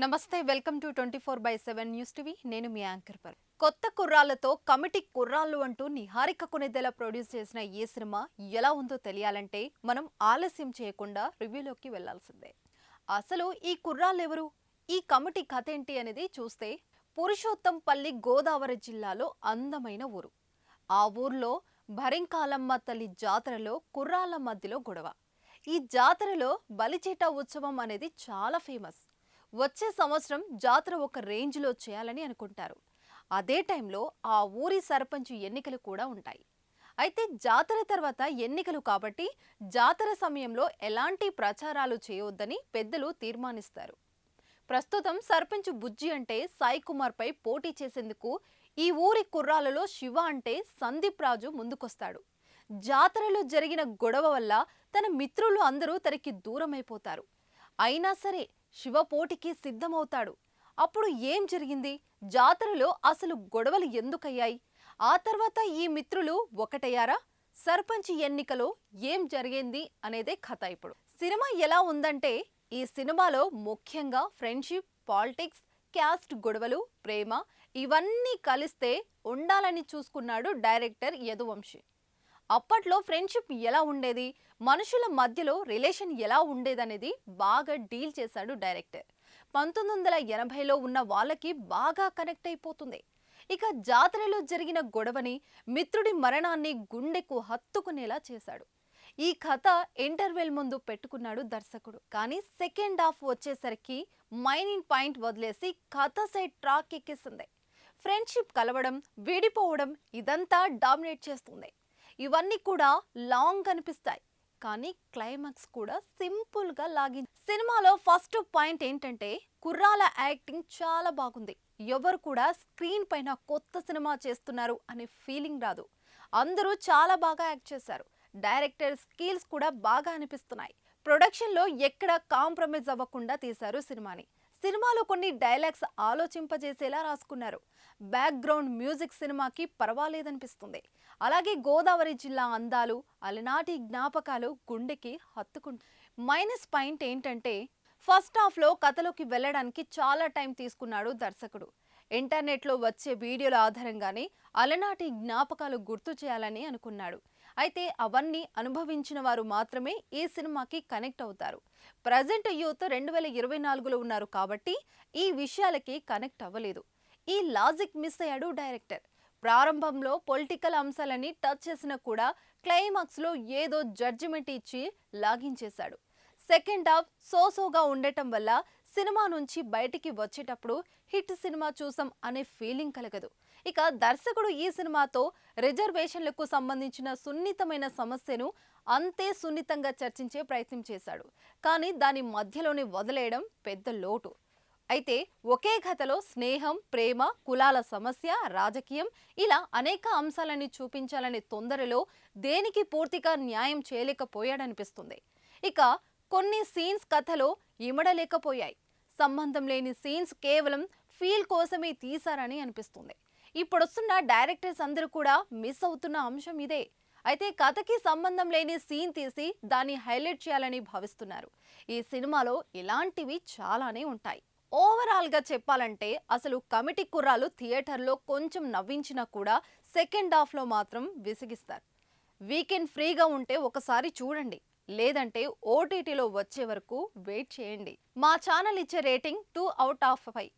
Namaste welcome to twenty four by seven news TV. నేను మీ anchor per. కొత్త కుర్రాళ్ళతో committee కుర్రాళ్ళు అంటూ నిహారిక కొనిదెల ప్రొడ్యూస్ చేసిన ఏ సినిమా ఎలా ఉందో తెలియాలంటే మనం ఆలస్యం చేయకుండా రివ్యూలోకి వెళ్ళాల్సిందే. అసలు ఈ కుర్రాళ్ళు ఎవరు ఈ కమిటీ కథ ఏంటి అనేది చూస్తే పురుషోత్తంపల్లి గోదావరి జిల్లాలో అందమైన ఊరు. ఆ ఊర్లో భరింకాలమ్మ తల్లి జాతరలో కుర్రాళ్ళ మధ్యలో గొడవ. ఈ జాతరలో బలిచేట ఉత్సవం అనేది చాలా ఫేమస్. వచ్చే సంవత్సరం జాతర ఒక రేంజ్లో చేయాలని అనుకుంటారు. అదే టైంలో ఆ ఊరి సర్పంచ్ ఎన్నికలు కూడా ఉంటాయి. అయితే జాతర తర్వాత ఎన్నికలు కాబట్టి జాతర సమయంలో ఎలాంటి ప్రచారాలు చేయొద్దని పెద్దలు తీర్మానిస్తారు. ప్రస్తుతం సర్పంచ్ బుజ్జి అంటే సాయి కుమార్పై పోటీ చేసేందుకు ఈ ఊరి కుర్రాలలో శివ అంటే సందీప్ రాజు ముందుకొస్తాడు. జాతరలో జరిగిన గొడవ వల్ల తన మిత్రులు అందరూ తనకి దూరమైపోతారు. అయినా సరే శివపోటికి సిద్ధమవుతాడు. అప్పుడు ఏం జరిగింది? జాతరలో అసలు గొడవలు ఎందుకయ్యాయి? ఆ తర్వాత ఈ మిత్రులు ఒకటయ్యారా? సర్పంచ్ ఎన్నికలో ఏం జరిగింది అనేదే కథ ఇప్పుడు. సినిమా ఎలా ఉందంటే ఈ సినిమాలో ముఖ్యంగా ఫ్రెండ్షిప్ పాలిటిక్స్ క్యాస్ట్ గొడవలు ప్రేమ ఇవన్నీ కలిస్తే ఉండాలని చూసుకున్నాడు డైరెక్టర్ యదువంశీ. అప్పట్లో ఫ్రెండ్షిప్ ఎలా ఉండేది? మనుషుల మధ్యలో రిలేషన్ ఎలా ఉండేదనేది బాగా డీల్ చేశాడు డైరెక్టర్. పంతొమ్మిది వందల ఎనభైలో ఉన్న వాళ్ళకి బాగా కనెక్ట్ అయిపోతుంది. ఇక జాతరలో జరిగిన గొడవని మిత్రుడి మరణాన్ని గుండెకు హత్తుకునేలా చేశాడు. ఈ కథ ఇంటర్వెల్ ముందు పెట్టుకున్నాడు దర్శకుడు. కానీ సెకండ్ హాఫ్ వచ్చేసరికి మైనింగ్ పాయింట్ వదిలేసి కథ సైడ్ ట్రాక్ ఎక్కేసింది. ఫ్రెండ్షిప్ కలవడం విడిపోవడం ఇదంతా డామినేట్ చేస్తుంది. ఇవన్నీ కూడా లాంగ్ అనిపిస్తాయి కానీ క్లైమాక్స్ కూడా సింపుల్గా లాగి సినిమాలో ఫస్ట్ పాయింట్ ఏంటంటే కుర్రాల యాక్టింగ్ చాలా బాగుంది. ఎవరు కూడా స్క్రీన్ పైన కొత్త సినిమా చేస్తున్నారు అనే ఫీలింగ్ రాదు. అందరూ చాలా బాగా యాక్ట్ చేశారు. డైరెక్టర్ స్కిల్స్ కూడా బాగా అనిపిస్తున్నాయి. ప్రొడక్షన్లో ఎక్కడ కాంప్రమైజ్ అవ్వకుండా తీశారు సినిమాని. సినిమాలో కొన్ని డైలాగ్స్ ఆలోచింపజేసేలా రాసుకున్నారు. బ్యాక్గ్రౌండ్ మ్యూజిక్ సినిమాకి పర్వాలేదనిపిస్తుంది. అలాగే గోదావరి జిల్లా అందాలు అలనాటి జ్ఞాపకాలు గుండెకి హత్తుకుంటు మైనస్ పాయింట్ ఏంటంటే ఫస్ట్ హాఫ్లో కథలోకి వెళ్ళడానికి చాలా టైం తీసుకున్నాడు దర్శకుడు. ఇంటర్నెట్లో వచ్చే వీడియోల ఆధారంగానే అలనాటి జ్ఞాపకాలు గుర్తు చేయాలని అనుకున్నాడు. అయితే అవన్నీ అనుభవించిన వారు మాత్రమే ఈ సినిమాకి కనెక్ట్ అవుతారు. ప్రజెంట్ యూత్ రెండు వేల ఇరవై నాలుగులో ఉన్నారు కాబట్టి ఈ విషయాలకి కనెక్ట్ అవ్వలేదు. ఈ లాజిక్ మిస్ అయ్యాడు డైరెక్టర్. ప్రారంభంలో పొలిటికల్ అంశాలని టచ్ చేసినా కూడా క్లైమాక్స్లో ఏదో జడ్జిమెంట్ ఇచ్చి లాగించేశాడు. సెకండ్ హాఫ్ సోసోగా ఉండటం వల్ల సినిమా నుంచి బయటికి వచ్చేటప్పుడు హిట్ సినిమా చూసాం అనే ఫీలింగ్ కలగదు. ఇక దర్శకుడు ఈ సినిమాతో రిజర్వేషన్లకు సంబంధించిన సున్నితమైన సమస్యను అంతే సున్నితంగా చర్చించే ప్రయత్నం చేశాడు. కానీ దాని మధ్యలోనే వదిలేయడం పెద్ద లోటు. అయితే ఒకే కథలో స్నేహం ప్రేమ కులాల సమస్య రాజకీయం ఇలా అనేక అంశాలని చూపించాలనే తొందరలో దేనికి పూర్తిగా న్యాయం చేయలేకపోయాడనిపిస్తుంది. ఇక కొన్ని సీన్స్ కథలో ఇమడలేకపోయాయి. సంబంధం లేని సీన్స్ కేవలం ఫీల్ కోసమే తీశారని అనిపిస్తుంది. ఇప్పుడొస్తున్న డైరెక్టర్స్ అందరూ కూడా మిస్ అవుతున్న అంశం ఇదే. అయితే కథకి సంబంధం లేని సీన్ తీసి దాన్ని హైలైట్ చేయాలని భావిస్తున్నారు. ఈ సినిమాలో ఇలాంటివి చాలానే ఉంటాయి. ఓవరాల్గా చెప్పాలంటే అసలు కమిటీ కుర్రాలు థియేటర్లో కొంచెం నవ్వించినా కూడా సెకండ్ హాఫ్లో మాత్రం విసిగిస్తారు. వీకెండ్ ఫ్రీగా ఉంటే ఒకసారి చూడండి. లేదంటే ఓటీటీలో వచ్చే వరకు వెయిట్ చేయండి. మా ఛానల్ ఇచ్చే rating two out of five.